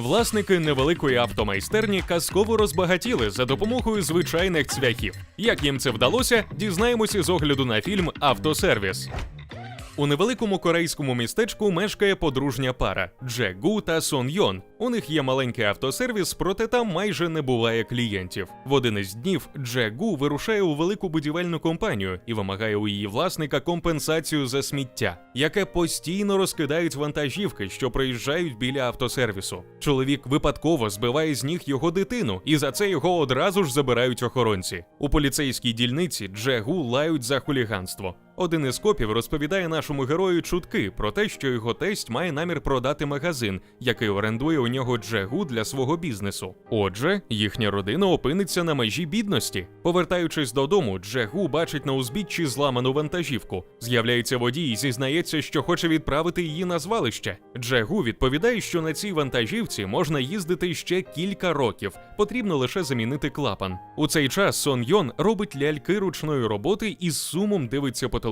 Власники невеликої автомайстерні казково розбагатіли за допомогою звичайних цвяхів. Як їм це вдалося, дізнаємося з огляду на фільм Автосервіс. У невеликому корейському містечку мешкає подружня пара Дже Гу та Сон Йон. У них є маленький автосервіс, проте там майже не буває клієнтів. В один із днів Дже Гу вирушає у велику будівельну компанію і вимагає у її власника компенсацію за сміття, яке постійно розкидають вантажівки, що приїжджають біля автосервісу. Чоловік випадково збиває з ніг його дитину, і за це його одразу ж забирають охоронці. У поліцейській дільниці Дже Гу лають за хуліганство. Один із копів розповідає нашому герою чутки про те, що його тесть має намір продати магазин, який орендує у нього Джегу для свого бізнесу. Отже, їхня родина опиниться на межі бідності. Повертаючись додому, Джегу бачить на узбіччі зламану вантажівку. З'являється водій і зізнається, що хоче відправити її на звалище. Джегу відповідає, що на цій вантажівці можна їздити ще кілька років. Потрібно лише замінити клапан. У цей час Сон Йон робить ляльки ручної роботи і з сумом дивиться по телевізору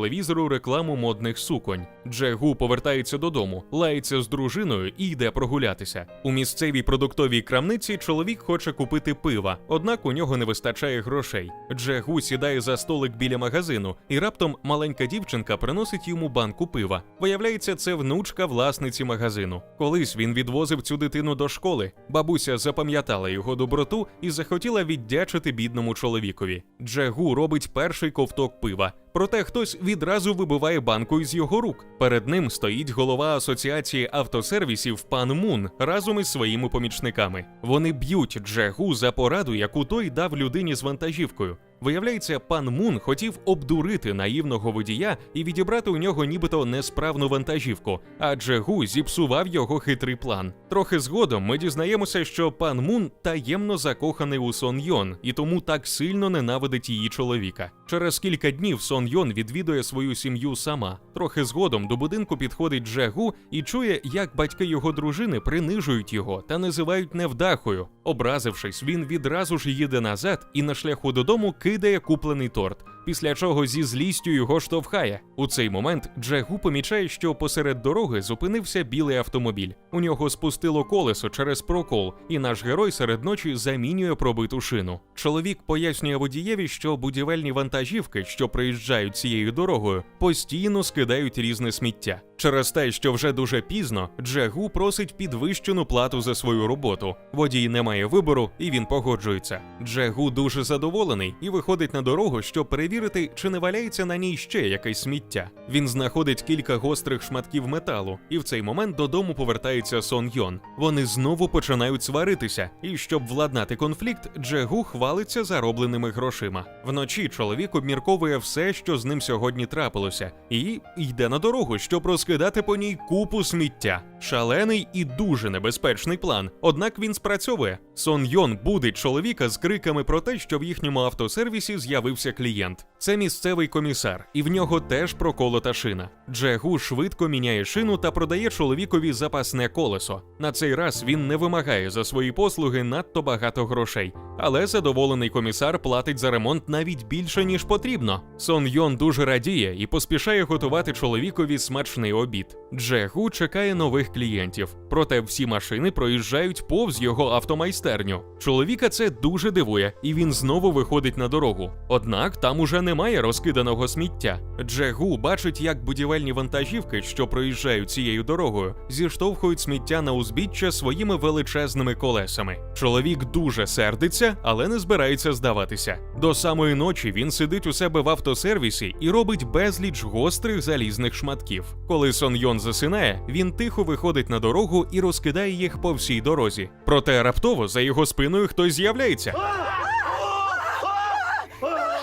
рекламу модних суконь. Джегу повертається додому, лається з дружиною і йде прогулятися. У місцевій продуктовій крамниці чоловік хоче купити пива, однак у нього не вистачає грошей. Джегу сідає за столик біля магазину, і раптом маленька дівчинка приносить йому банку пива. Виявляється, це внучка власниці магазину. Колись він відвозив цю дитину до школи. Бабуся запам'ятала його доброту і захотіла віддячити бідному чоловікові. Джегу робить перший ковток пива. Проте хтось відразу вибиває банку із його рук. Перед ним стоїть голова асоціації автосервісів пан Мун разом із своїми помічниками. Вони б'ють Джегу за пораду, яку той дав людині з вантажівкою. Виявляється, пан Мун хотів обдурити наївного водія і відібрати у нього нібито несправну вантажівку, а Джегу зіпсував його хитрий план. Трохи згодом ми дізнаємося, що пан Мун таємно закоханий у Сон Йон і тому так сильно ненавидить її чоловіка. Через кілька днів Сон Йон відвідує свою сім'ю сама. Трохи згодом до будинку підходить Джегу і чує, як батьки його дружини принижують його та називають невдахою. Образившись, він відразу ж їде назад і на шляху додому кидає куплений торт. Після чого зі злістю його штовхає. У цей момент Джегу помічає, що посеред дороги зупинився білий автомобіль. У нього спустило колесо через прокол, і наш герой серед ночі замінює пробиту шину. Чоловік пояснює водієві, що будівельні вантажівки, що приїжджають цією дорогою, постійно скидають різне сміття. Через те, що вже дуже пізно, Джегу просить підвищену плату за свою роботу. Водій не має вибору, і він погоджується. Джегу дуже задоволений і виходить на дорогу, щоб перевірити, чи не валяється на ній ще якесь сміття. Він знаходить кілька гострих шматків металу, і в цей момент додому повертається Сон Йон. Вони знову починають сваритися, і щоб владнати конфлікт, Джегу хвалиться заробленими грошима. Вночі чоловік обмірковує все, що з ним сьогодні трапилося, і йде на дорогу, щоб розкидати по ній купу сміття. Шалений і дуже небезпечний план. Однак він спрацьовує. Сон Йон будить чоловіка з криками про те, що в їхньому автосервісі з'явився клієнт. Це місцевий комісар, і в нього теж проколота шина. Джегу швидко міняє шину та продає чоловікові запасне колесо. На цей раз він не вимагає за свої послуги надто багато грошей, але задоволений комісар платить за ремонт навіть більше ніж потрібно. Сон Йон дуже радіє і поспішає готувати чоловікові смачний обід. Джегу чекає нових клієнтів, проте всі машини проїжджають повз його автомайстерню. Чоловіка це дуже дивує, і він знову виходить на дорогу. Однак там уже немає розкиданого сміття. Джегу бачить, як будівельні вантажівки, що проїжджають цією дорогою, зіштовхують сміття на узбіччя своїми величезними колесами. Чоловік дуже сердиться, але не збирається здаватися. До самої ночі він сидить у себе в автосервісі і робить безліч гострих залізних шматків. Коли Сон Йон засинає, він тихо виходить на дорогу і розкидає їх по всій дорозі. Проте раптово за його спиною хтось з'являється.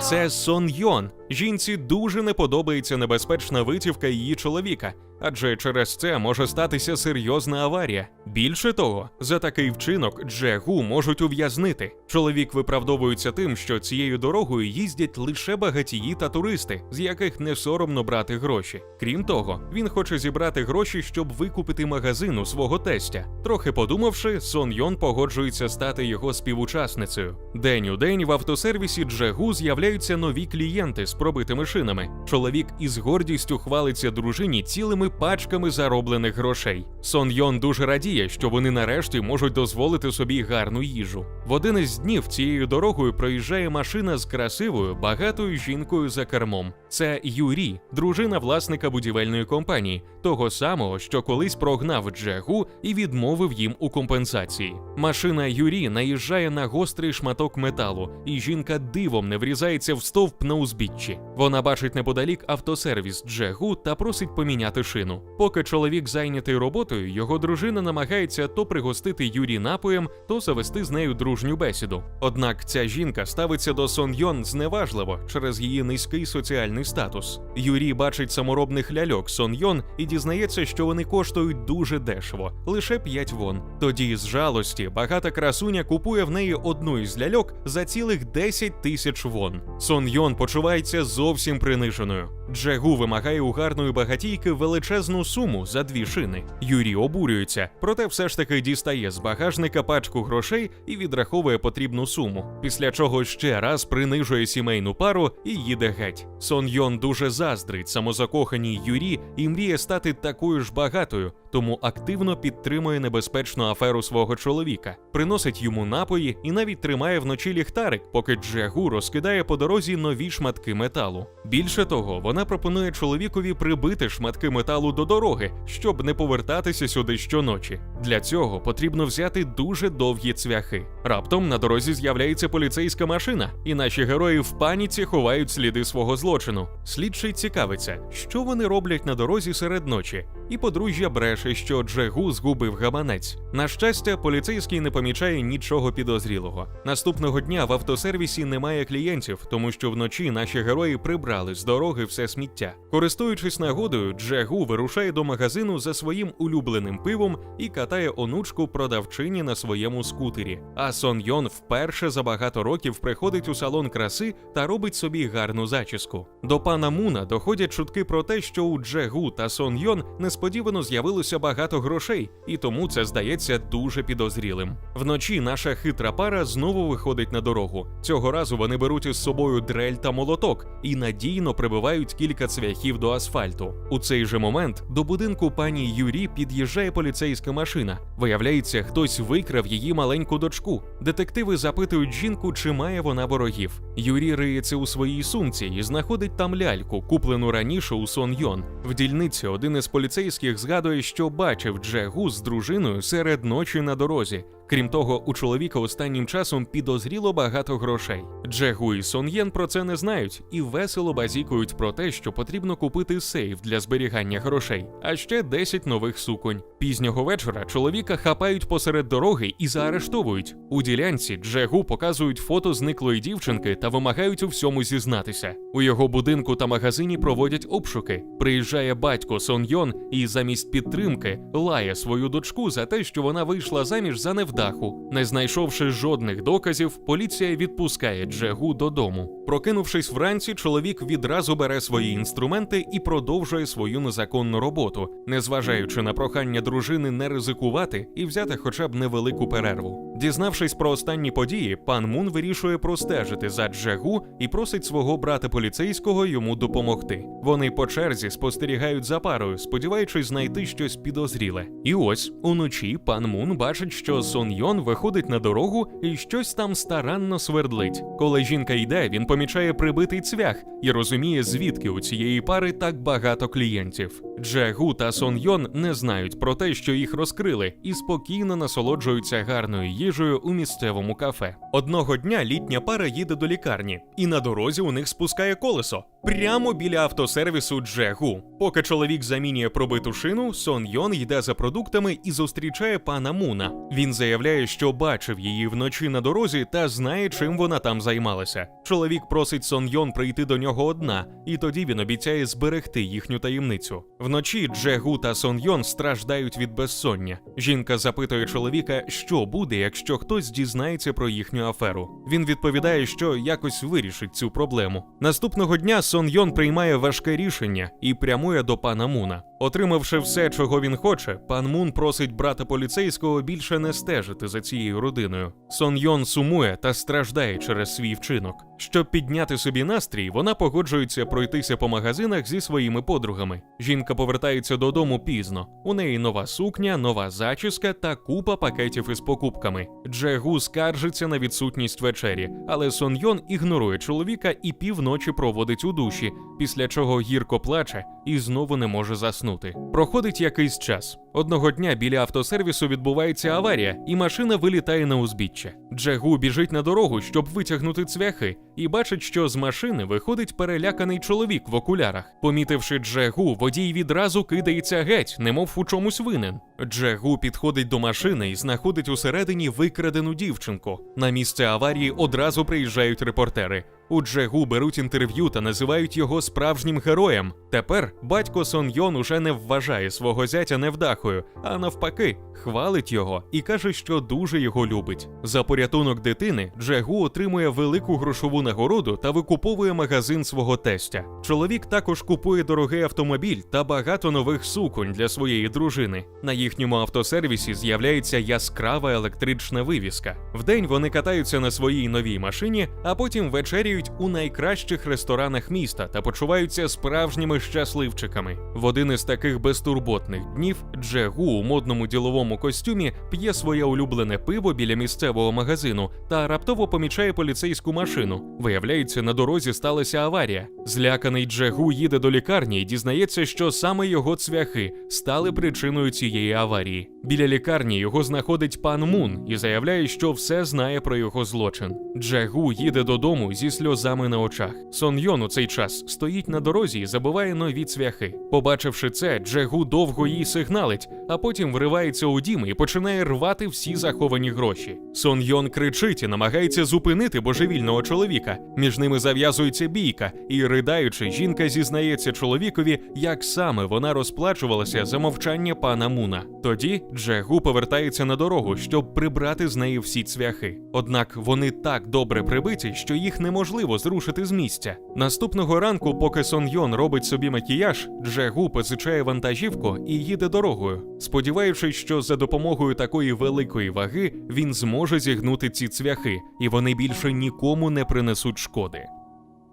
Це Сон Йон. Жінці дуже не подобається небезпечна витівка її чоловіка, адже через це може статися серйозна аварія. Більше того, за такий вчинок Джегу можуть ув'язнити. Чоловік виправдовується тим, що цією дорогою їздять лише багатії та туристи, з яких не соромно брати гроші. Крім того, він хоче зібрати гроші, щоб викупити магазин у свого тестя. Трохи подумавши, Сон Йон погоджується стати його співучасницею. День у день в автосервісі Джегу з'являються нові клієнти з пробитими шинами. Чоловік із гордістю хвалиться дружині цілими цілими пачками зароблених грошей. Сон Йон дуже радіє, що вони нарешті можуть дозволити собі гарну їжу. В один із днів цією дорогою проїжджає машина з красивою, багатою жінкою за кермом. Це Юрі, дружина власника будівельної компанії, того самого, що колись прогнав Джегу і відмовив їм у компенсації. Машина Юрі наїжджає на гострий шматок металу, і жінка дивом не врізається в стовп на узбіччі. Вона бачить неподалік автосервіс Джегу та просить поміняти шину. Поки чоловік зайнятий роботою, його дружина намагається то пригостити Юрі напоєм, то завести з нею дружню бесіду. Однак ця жінка ставиться до Сон Йон зневажливо через її низький соціальний статус. Юрій бачить саморобних ляльок Сон Йон і дізнається, що вони коштують дуже дешево, лише 5 вон. Тоді з жалості багата красуня купує в неї одну із ляльок за цілих 10 тисяч вон. Сон Йон почувається зовсім приниженою. Джегу вимагає у гарної багатійки величезну суму за дві шини. Юрій обурюється, проте все ж таки дістає з багажника пачку грошей і відраховує потрібну суму. Після чого ще раз принижує сімейну пару і їде геть. Сон Йон дуже заздрить самозакоханій Юрі і мріє стати такою ж багатою, тому активно підтримує небезпечну аферу свого чоловіка, приносить йому напої і навіть тримає вночі ліхтарик, поки Джегу розкидає по дорозі нові шматки металу. Більше того, вона пропонує чоловікові прибити шматки металу до дороги, щоб не повертатися сюди щоночі. Для цього потрібно взяти дуже довгі цвяхи. Раптом на дорозі з'являється поліцейська машина, і наші герої в паніці ховають сліди свого злочину. Слідчий цікавиться, що вони роблять на дорозі серед ночі, і подружжя бреше, що Джегу згубив гаманець. На щастя, поліцейський не помічає нічого підозрілого. Наступного дня в автосервісі немає клієнтів, тому що вночі наші герої прибрали з дороги все сміття. Користуючись нагодою, Джегу вирушає до магазину за своїм улюбленим пивом і катає онучку продавчині на своєму скутері. А Сон Йон вперше за багато років приходить у салон краси та робить собі гарну зачіску. До пана Муна доходять чутки про те, що у Джегу та Сон Йон несподівано з'явилося багато грошей, і тому це здається дуже підозрілим. Вночі наша хитра пара знову виходить на дорогу. Цього разу вони беруть із собою дрель та молоток і надійно прибивають кілька цвяхів до асфальту. У цей же момент до будинку пані Юрі під'їжджає поліцейська машина. Виявляється, хтось викрав її маленьку дочку. Детективи запитують жінку, чи має вона ворогів. Юрі риється у своїй сумці і знаходить там ляльку, куплену раніше у Сон Йон. В дільниці один із поліцейських згадує, що бачив Джегу з дружиною серед ночі на дорозі. Крім того, у чоловіка останнім часом підозріло багато грошей. Джегу і Сон Єн про це не знають і весело базікують про те, що потрібно купити сейф для зберігання грошей, а ще 10 нових суконь. Пізнього вечора чоловіка хапають посеред дороги і заарештовують. У ділянці Джегу показують фото зниклої дівчинки та вимагають у всьому зізнатися. У його будинку та магазині проводять обшуки. Приїжджає батько Сон Йон і замість підтримки лає свою дочку за те, що вона вийшла заміж за невдаху. Не знайшовши жодних доказів, поліція відпускає Джегу додому. Прокинувшись вранці, чоловік відразу бере свої інструменти і продовжує свою незаконну роботу, незважаючи на прохання дружини не ризикувати і взяти хоча б невелику перерву. Дізнавшись про останні події, пан Мун вирішує простежити за Джегу і просить свого брата поліцейського йому допомогти. Вони по черзі спостерігають за парою, сподіваючись знайти щось підозріле. І ось уночі пан Мун бачить, що Сон Йон виходить на дорогу і щось там старанно свердлить. Коли жінка йде, він помічає прибитий цвях і розуміє, звідки у цієї пари так багато клієнтів. Джегу та Сон Йон не знають про те, що їх розкрили, і спокійно насолоджуються гарною їжею у місцевому кафе. Одного дня літня пара їде до лікарні, і на дорозі у них спускає колесо прямо біля автосервісу Джегу. Поки чоловік замінює пробиту шину, Сон Йон йде за продуктами і зустрічає пана Муна. Він заявляє, що бачив її вночі на дорозі та знає, чим вона там займалася. Чоловік просить Сон Йон прийти до нього одна, і тоді він обіцяє зберегти їхню таємницю. Вночі Джегу та Сон Йон страждають від безсоння. Жінка запитує чоловіка, що буде, якщо хтось дізнається про їхню аферу. Він відповідає, що якось вирішить цю проблему. Наступного дня Сон Йон приймає важке рішення і прямує до пана Муна. Отримавши все, чого він хоче, пан Мун просить брата поліцейського більше не стежити за цією родиною. Сон Йон сумує та страждає через свій вчинок. Щоб підняти собі настрій, вона погоджується пройтися по магазинах зі своїми подругами. Жінка повертається додому пізно. У неї нова сукня, нова зачіска та купа пакетів із покупками. Джегу скаржиться на відсутність вечері, але Сон Йон ігнорує чоловіка і півночі проводить у душі, після чого гірко плаче і знову не може заснути. Проходить якийсь час. Одного дня біля автосервісу відбувається аварія, і машина вилітає на узбіччя. Джегу біжить на дорогу, щоб витягнути цвяхи, і бачить, що з машини виходить переляканий чоловік в окулярах. Помітивши Джегу, водій відразу кидається геть, немов у чомусь винен. Джегу підходить до машини і знаходить усередині викрадену дівчинку. На місце аварії одразу приїжджають репортери. У Джегу беруть інтерв'ю та називають його справжнім героєм. Тепер батько Сон Йон уже не вважає свого зятя невдахою, а навпаки, хвалить його і каже, що дуже його любить. За порятунок дитини Джегу отримує велику грошову нагороду та викуповує магазин свого тестя. Чоловік також купує дорогий автомобіль та багато нових суконь для своєї дружини. На їхньому автосервісі з'являється яскрава електрична вивіска. Вдень вони катаються на своїй новій машині, а потім вечеряють у найкращих ресторанах міста та почуваються справжніми щасливчиками. В один із таких безтурботних днів Джегу у модному діловому костюмі п'є своє улюблене пиво біля місцевого магазину та раптово помічає поліцейську машину. Виявляється, на дорозі сталася аварія. Зляканий Джегу їде до лікарні і дізнається, що саме його цвяхи стали причиною цієї аварії. Біля лікарні його знаходить пан Мун і заявляє, що все знає про його злочин. Джегу їде додому зі сльозами на очах. Сон Йон у цей час стоїть на дорозі і забиває нові цвяхи. Побачивши це, Джегу довго їй сигналить, а потім вривається у дім і починає рвати всі заховані гроші. Сон Йон кричить і намагається зупинити божевільного чоловіка. Між ними зав'язується бійка, і ридаючи, жінка зізнається чоловікові, як саме вона розплачувалася за мовчання пана Муна. Тоді Джегу повертається на дорогу, щоб прибрати з неї всі цвяхи. Однак вони так добре прибиті, що їх неможливо зрушити з місця. Наступного ранку, поки Сон Йон робить собі макіяж, Джегу позичає вантажівку і їде дорогою, сподіваючись, що за допомогою такої великої ваги він зможе зігнути ці цвяхи, і вони більше нікому не принесуть шкоди.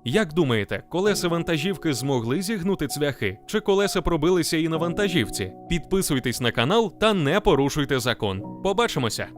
Як думаєте, колеса вантажівки змогли зігнути цвяхи? Чи колеса пробилися і на вантажівці? Підписуйтесь на канал та не порушуйте закон. Побачимося!